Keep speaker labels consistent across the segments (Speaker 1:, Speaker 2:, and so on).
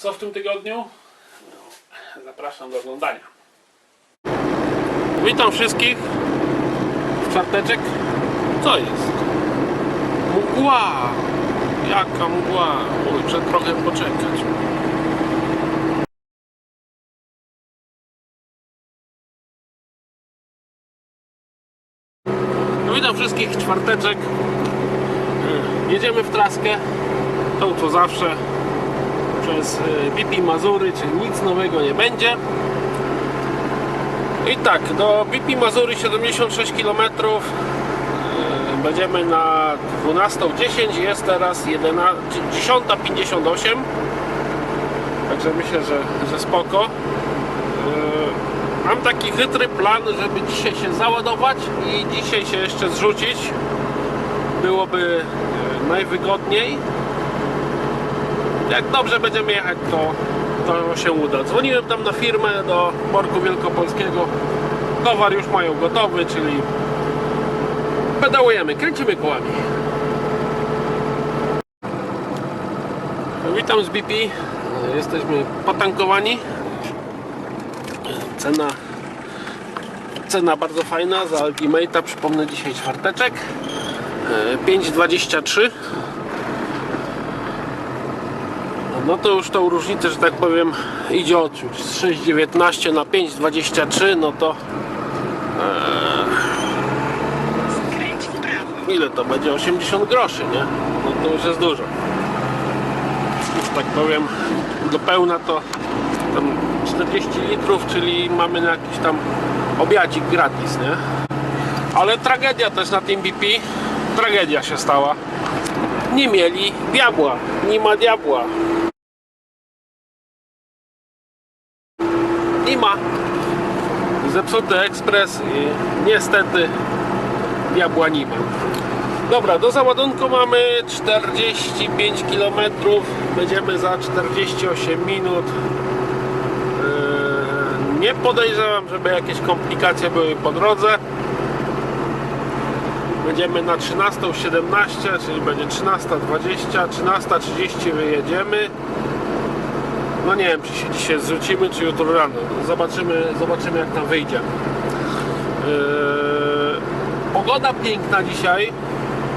Speaker 1: Co w tym tygodniu? Zapraszam do oglądania. Witam wszystkich w czwarteczek. Co jest? Mgła! Jaka mgła? Oj, muszę trochę poczekać. Witam wszystkich czwarteczek. Jedziemy w traskę. Tą co zawsze przez y, BP Mazury, czyli nic nowego nie będzie. I tak, do BP Mazury 76 km będziemy na 12.10, jest teraz 11 10.58 Także myślę, że, że spoko. Yy, Mam taki chytry plan, żeby dzisiaj się załadować i dzisiaj się jeszcze zrzucić. Byłoby najwygodniej. Jak dobrze będziemy jechać, to, to się uda. Dzwoniłem tam na firmę do Morku Wielkopolskiego. Towar już mają gotowy, czyli pedałujemy, kręcimy kołami. Witam z BP. Jesteśmy potankowani. Cena cena bardzo fajna za Ultimate'a. Przypomnę dzisiaj czwarteczek. E, 5,23 no to już tą różnicę, że tak powiem, idzie odczuć. Z 6,19 na 5,23, no to
Speaker 2: prawo.
Speaker 1: ile to będzie? 80 groszy, nie? No to już jest dużo. Już tak powiem, do pełna to tam 40 litrów, czyli mamy na jakiś tam obiadzik gratis, nie? Ale tragedia też na tym BP, tragedia się stała. Nie mieli diabła, nie ma diabła. Nie ma. Zepsuty ekspres i niestety diabła nie ma. Dobra, do załadunku mamy 45 km. Będziemy za 48 minut. Yy, Nie podejrzewam, żeby jakieś komplikacje były po drodze. Będziemy na 13.17, czyli będzie 13.20, 13.30 wyjedziemy. No nie wiem, czy się dzisiaj zrzucimy, czy jutro rano. Zobaczymy, zobaczymy jak tam wyjdzie. Yy, pogoda piękna dzisiaj.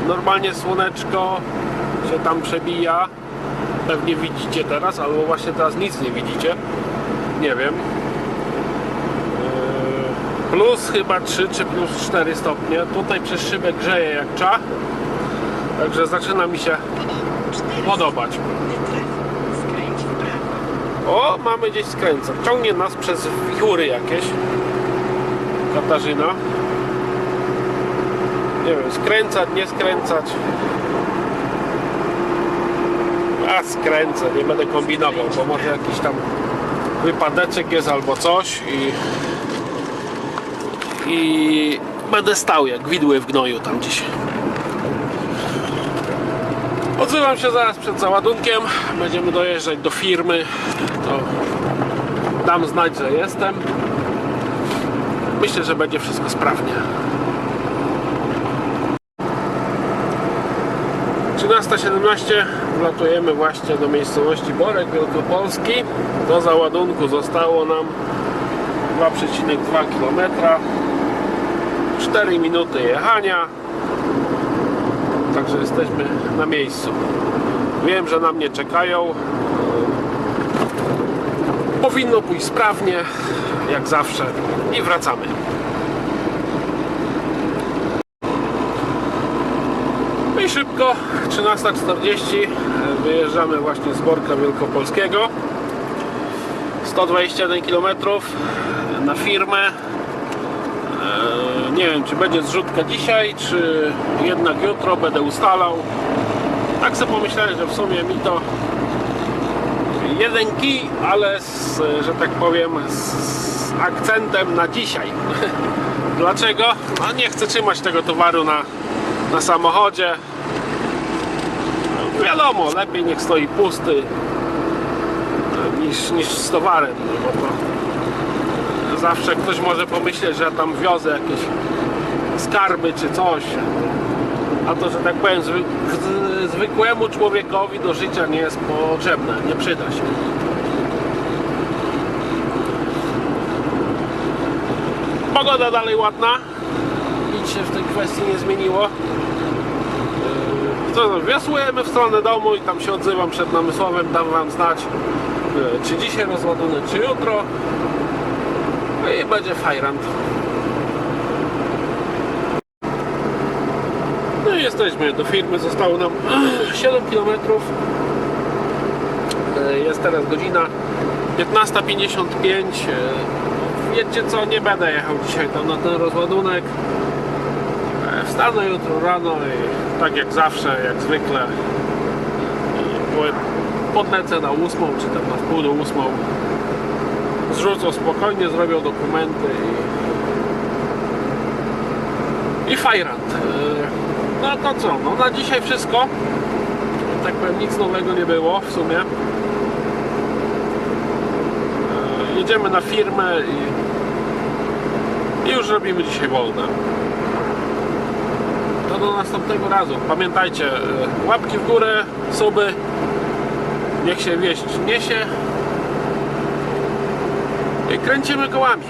Speaker 1: Normalnie słoneczko się tam przebija. Pewnie widzicie teraz, albo właśnie teraz nic nie widzicie. Nie wiem. Yy, Plus chyba 3 czy plus 4 stopnie. Tutaj przez szybę grzeje jak cza. Także zaczyna mi się podobać. O, mamy gdzieś skręcać. Ciągnie nas przez wichury jakieś. Katarzyna. Nie wiem, skręcać, nie skręcać. A skręcę, nie będę kombinował, bo może jakiś tam wypadeczek jest albo coś i i będę stał jak widły w gnoju tam gdzieś. Odzywam się zaraz przed załadunkiem. Będziemy dojeżdżać do firmy. To dam znać, że jestem. Myślę, że będzie wszystko sprawnie. 13.17 wlatujemy właśnie do miejscowości Borek Wielkopolski. Do załadunku zostało nam 2,2 km. 4 minuty jechania. Także jesteśmy na miejscu. Wiem, że na mnie czekają. Powinno pójść sprawnie, jak zawsze. I wracamy. I szybko, 13.40 wyjeżdżamy właśnie z Borka Wielkopolskiego. 121 km na firmę. Nie wiem, czy będzie zrzutka dzisiaj, czy jednak jutro będę ustalał. Tak sobie pomyślałem, że w sumie mi to jeden kij, ale z, że tak powiem z akcentem na dzisiaj. Dlaczego? No nie chcę trzymać tego towaru na, na samochodzie. No, wiadomo, lepiej niech stoi pusty niż, niż z towarem. No, bo to zawsze ktoś może pomyśleć, że ja tam wiozę jakieś skarby czy coś. A to, że tak powiem, zwy zwykłemu człowiekowi do życia nie jest potrzebne, nie przyda się. Pogoda dalej ładna. Nic się w tej kwestii nie zmieniło. Yy, co, wiosłujemy w stronę domu i tam się odzywam przed namysłowym, dam wam znać, yy, czy dzisiaj rozładunek, czy jutro. No i będzie fajrant. No i jesteśmy do firmy, zostało nam 7 km. Jest teraz godzina 15.55. E, Wiecie co, nie będę jechał dzisiaj tam na ten rozładunek. E, Wstanę jutro rano i tak jak zawsze, jak zwykle podlecę na ósmą, czy tam na wpół do ósmą. Zrzucą spokojnie, zrobią dokumenty i, i fajrant. E, No to co, no na dzisiaj wszystko. Tak powiem, nic nowego nie było w sumie. E, Jedziemy na firmę i, i już robimy dzisiaj wolne. To do następnego razu. Pamiętajcie, e, łapki w górę, suby. Niech się wieść niesie. Kręcimy kołami.